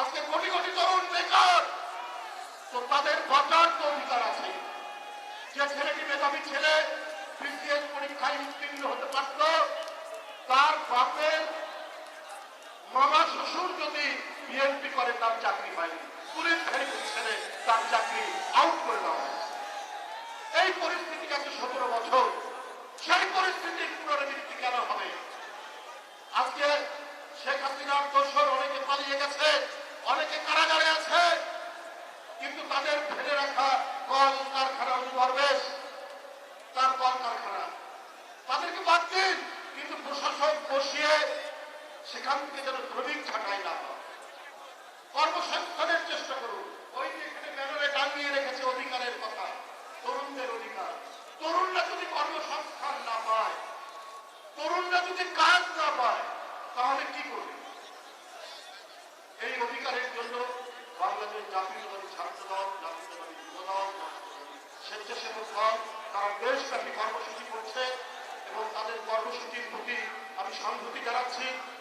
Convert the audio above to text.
আজকে কোটি কোটি তরুণ বেকার। তো তাদের বাঁচার তো অধিকার আছে। যে ছেলেটি মেধাবী ছেলে বিসিএস পরীক্ষায় উত্তীর্ণ হতে পারত, তার বাপের মামা শ্বশুর যদি বিএনপি করে, তার চাকরি পায়নি। পুলিশ ভেরিফিক ছেলে, তার চাকরি আউট করে দেওয়া এই পরিস্থিতি গেছে সতেরো বছর, সেই পরিস্থিতির পুনরাবৃত্তি কেন হবে? আজকে শেখ হাসিনার দোষর অনেকে কারাগারে আছে, কিন্তু তাদের ফেলে রাখা কল কারখানা অনুপ্রবেশ তার কল কারখানা। তাদেরকে বাদ দিন, কিন্তু প্রশাসন বসিয়ে সেখান থেকে যেন শ্রমিক ছাঁটাই না কর্মসংস্থানের চেষ্টা করুন। ওই যে এখানে ব্যানারে টাঙিয়ে রেখেছে অধিকারের কথা, তরুণদের অধিকার। তরুণরা যদি কর্মসংস্থান না পায়, তরুণরা যদি কাজ না পায়, তাহলে কি করবে এই অধিকারের জন্য বাংলাদেশ জাতীয়তাবাদী ছাত্র দল জাতীয়তাবাদী কর্মসূচি করছে এবং তাদের কর্মসূচির প্রতি আমি সংহতি জানাচ্ছি।